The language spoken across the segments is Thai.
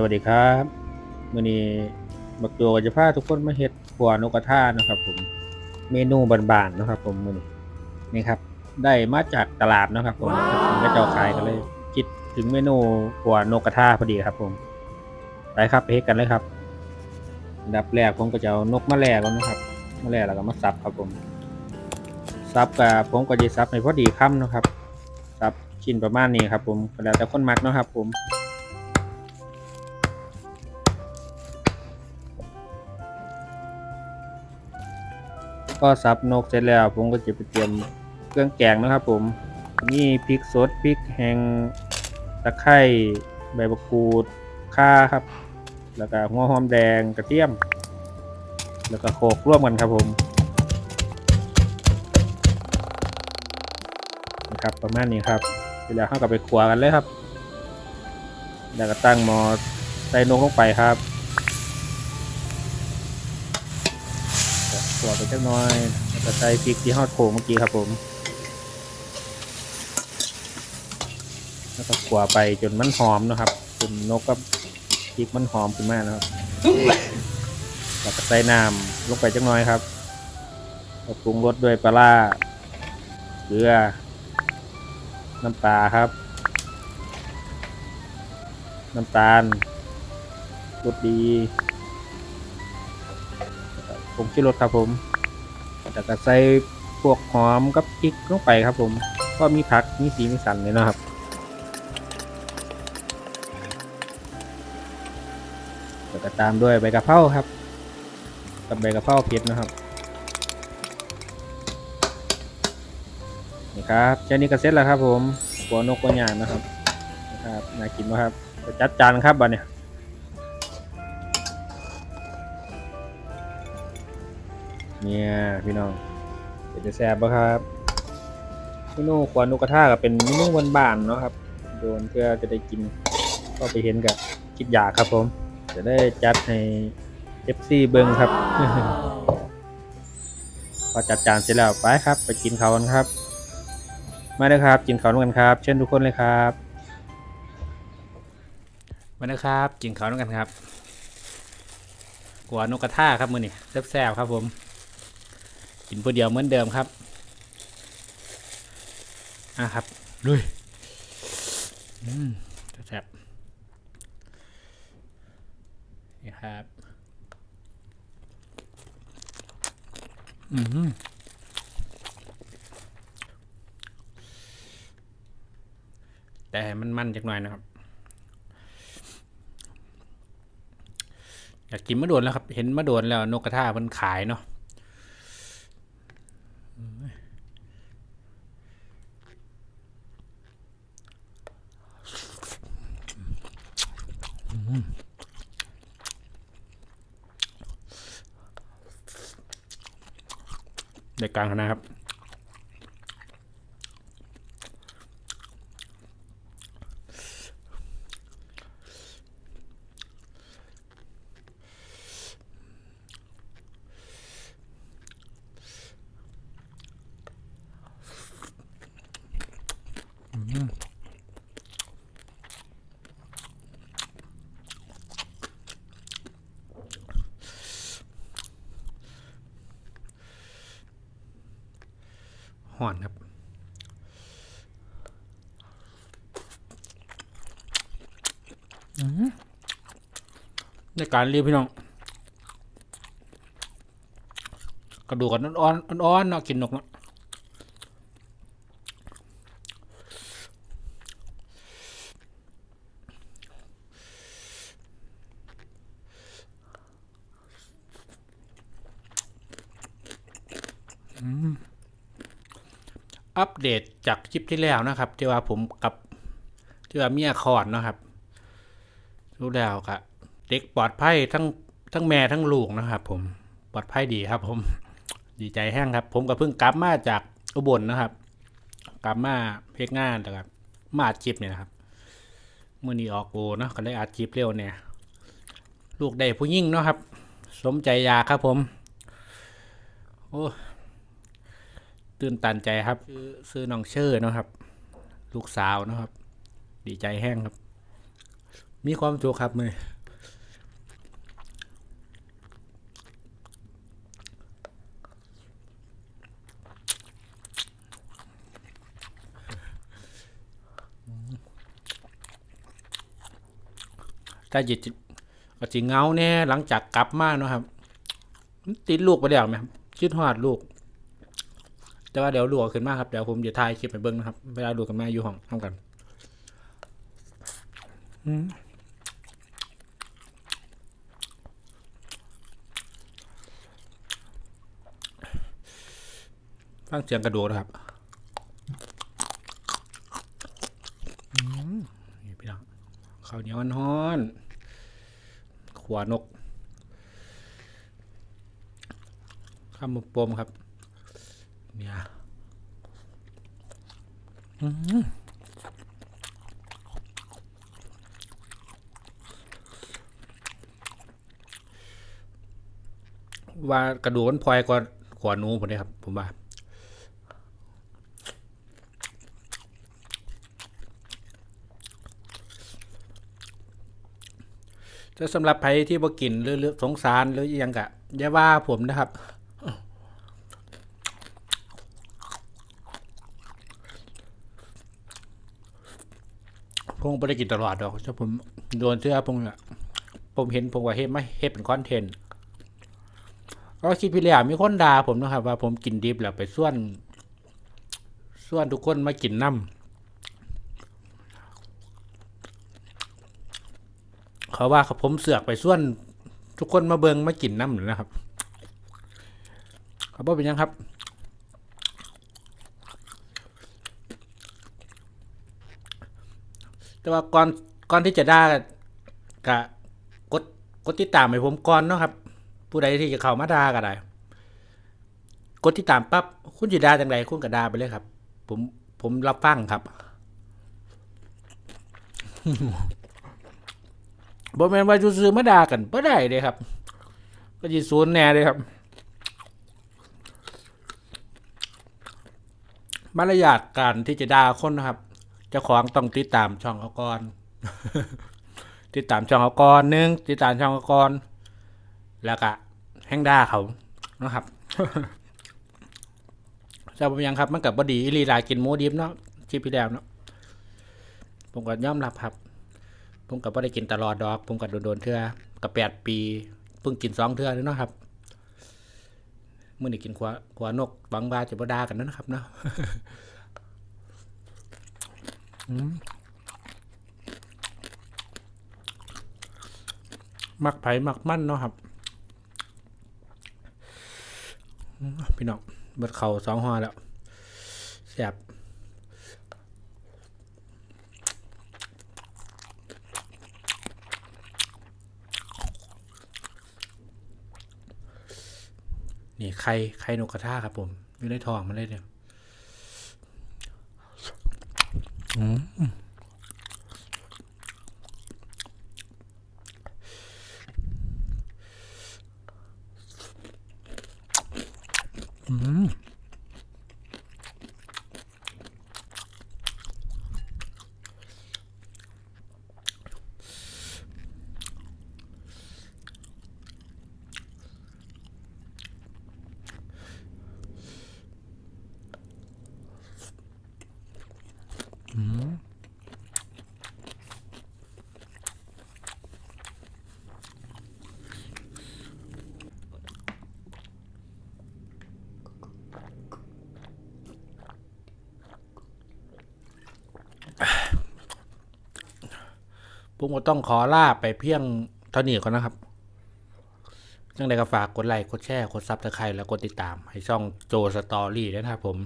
สวัสดีครับมื่อนี้บักตัวก็จะพาทุกคนมาเฮ็ดขัวนกกระทานะครับ ผมเมนูบานๆนะครับผมมื่อนี้นี่ครับ ได้มาจากตลาดนะครับ ผมผมก็เจ้าขายกันเลย คิดถึงเมนูขัวนกกระทาพอดีครับ ผมไปครับไปเฮ็ดกันเลยครับอันดับแรกผมก็จะเอานกมาแล่ก่อนนะครับมาแล่แล้วก็มาสับครับผมสับกับผมก็จะสับในพอดีค่ำนะครับสับชิ้นประมาณนี้ครับ ผมแล้วแต่คนมักนะครับ ผม ก็สับนกเสร็จแล้ว ผมก็จะไปเตรียมเครื่องแกงนะครับ ผมมีพริกสดพริกแห้งตะไคร้ใบมะกรูดข่าครับ แล้วก็หัวหอมแดงกระเทียม แล้วก็โขลกร่วมกันครับผมนะครับประมาณนี้ครับเสร็จแล้วเข้ากับไปขัวกันเลยครับ แล้วก็ตั้งหม้อใส่นกลงไปครับ ขัวไปจักหน้อยแล้วก็ใส่พริกที่ทอดโขลเมื่อกี้ครับผม แล้วก็ขัวไปจนมันหอมนะครับจนนกกับพริกมันหอมขึ้นมานะครับแล้วก็ใส่น้ำลงไปจักหน้อยครับปรุงรสด้วยปลาร้าเกลือ น้ำปลาครับ น้ำตาลรสดี ผมชื่อรสครับผมแล้วก็ใส่พวกหอมกับพริกลงไปครับ ผมก็มีผักมีสีมีสันเลยนะครับแล้วก็ตามด้วยใบกะเพราครับ กับใบกะเพราเผ็ดนะครับนี่ครับแค่นี้ก็เสร็จแล้วครับ ผมหัวนกกระยางนะครับนะครับน่ากินมากครับจะจัดจานครับบัดเนี่ย เนี่ยพี่น้องเดี๋ยวจะแซ่บปะครับเมนูขวานนกกระทาก็เป็นเมนูบ้านๆเนาะครับ โดนเพื่อจะได้กินก็ไปเห็นกับคิดอยากครับผม จะได้จัดให้เอฟซีเบิงครับ พอจัดจานเสร็จแล้วไปครับ ไปกินข้าวกันครับ มาเลยครับ กินข้าวด้วยกันครับ เชิญทุกคนเลยครับมาเลยครับ กินข้าวด้วยกันครับกัวนกกระทาครับมือนี่แซ่บๆครับผม กินผู้เดียวเหมือนเดิมครับอะครับลุยอืมแซ่บนี่ครับอืมแต่ให้มันมันจักหน่อยนะครับ อยากกินมะโดวนแล้วครับ เห็นมะโดวนแล้วนกกระทามันขายเนาะ ในกลางนะครับ ห่อนครับ ในการรีบพี่น้อง กระดูกกันอ่อนๆอ่อนๆเนาะกินนกเนาะ อัปเดตจากคลิปที่แล้วนะครับ ที่ว่าผมกับที่ว่ามีอคอนนะครับรู้แล้วครับเด็กปลอดภัยทั้งทั้งแม่ทั้งลูกนะครับ ผมปลอดภัยดีครับ ผมดีใจแห้งครับ ผมก็เพิ่งกลับมาจากอุบลนะครับ กลับมาเพกงานแต่ครับ มาอัดคลิปเนี่ยนะครับเมื่อนี้ออกโอนะก็ได้อัดคลิปเร็วเนี่ย ลูกได้ผู้ยิ่งเนาะครับ สมใจอยากครับผม โอ้ ตื่นตันใจครับซื้อซื้อน้องเชอร์เนาะครับ ลูกสาวเนาะครับ ดีใจแห้งครับ มีความสุขครับมือถ้าจิตก็จิเหงาแน่หลังจากกลับมาเนาะครับ ติดลูกไปแล้วไหมครับคิดฮอดลูก แต่ว่าเดี๋ยวลูกเอาขึ้นมาครับเดี๋ยวผมจะถ่ายคลิปไปเบิ้งนะครับเวลาลูกับแม่อยู่ห้องทำกันอืมฟังเสียงกระโดดนะครับนี่พี่น้องข้าวเหนียวมันฮ้อนขวานกข้ามมุกปมครับ เนี่ยอื้อหือว่ากระดูกมันพลอยกว่าขวานูผมเนี่ยครับ ผมว่าแต่สำหรับใครที่บ่กินหรือสงสารหรือยังกะอย่าว่าผมนะครับ ไม่ได้กินตลอดดอกถ้าผมโดนเสื้อผมอะผมเห็นผมว่าเฮ็ดไม่เฮ็ดเป็นคอนเทนต์ก็คิดพี่แล้วมีคนด่าผมนะครับ ว่าผมกินดิบแล้วไปส่วน ส่วนทุกคนมากินน้ำเขาว่าผมเสือกไปส่วน ทุกคนมาเบิงมากินน้ำหรือนะครับเขาบอกเป็นยังครับ แต่ว่าก่อนก่อนที่จะได้กะกดกดติดตามให้ผมก่อนเนาะครับ ผู้ใดที่จะเข้ามาด่าก็ได้กดติดตามปั๊บคุณจะด่าจังไรคุณก็ด่าไปเลยครับ ผมผมรับฟังครับบ่แม่นว่าซื้อมาด่ากันบ่ได้เด้ครับ ก็สิศูนย์แน่เลยครับ มารยาทการที่จะด่าคนนะครับ เจ้าของต้องติดตามช่องเขาก่อนติดตามช่องเขาก่อนหนึ่งติดตามช่องเขาก่อนแล้วก็แห้งด่าเขานะครับจะเป็นยังครับมันกับบดีอีลีลากินหมูดิบเนาะคลิปพี่แล้วเนาะผมก็ย่อมรับครับ ผมก็บ่ได้กินตลอดดอก ผมก็โดนๆเทื่อกับแปดปี เพิ่งกินสองเทื่อเลยเนาะครับเมื่อนี้กินขวาขวานกบางบาจะบ่ด่ากันนะครับเนาะ มักไผ่มักมั่นเนาะครับพี่น้องเบิดเข่าสองห่อแล้วแซ่บนี่ไข่ไข่นกกระทาครับผม อยู่ในทองมันเลยเนี่ย Mm. ผมก็ต้องขอลาไปเพียงเท่านี้ก่อนนะครับจังใดก็ฝากกดไลค์กดแชร์กดซับสไครต์แล้วกดติดตาม ให้ช่องโจสตอรี่ด้วยนะครับผม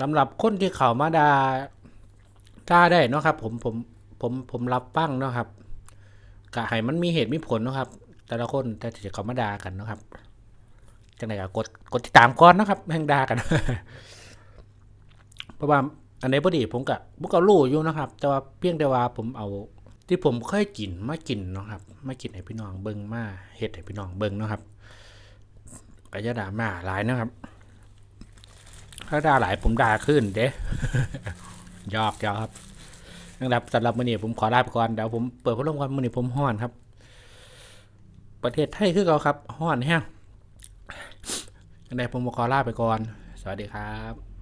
สำหรับคนที่เข้ามาดาด่าได้เนาะครับ ผมผมผมผมรับฟังเนาะครับกะให้มันมีเหตุมีผลนะครับ แต่ละคนแต่จะเข้ามาดากันเนาะครับจังใดก็กดกดติดตามก่อนนะครับแห่งดากัน เพราะว่า อันไหนพอดีผมก็ผมก็รู้อยู่นะครับ แต่ว่าเพียงแต่ว่าผมเอา ที่ผมเคยกินมากินนะครับมากินให้พี่น้องเบิ่งมาเฮ็ดให้พี่น้องเบิ่งนะครับก็จะด่ามาหลายนะครับ ถ้าด่าหลายผมด่าขึ้นเด้ยอกยอกครับนะครับสำหรับมื้อนี้ผมขอลาไปก่อนเดี๋ยวผมเปิดพัดลมก่อนมื้อนี้ผมฮ้อนครับ ประเทศไทยคือเขาครับฮ้อนแฮงยังไงผมขอลาไปก่อน สวัสดีครับ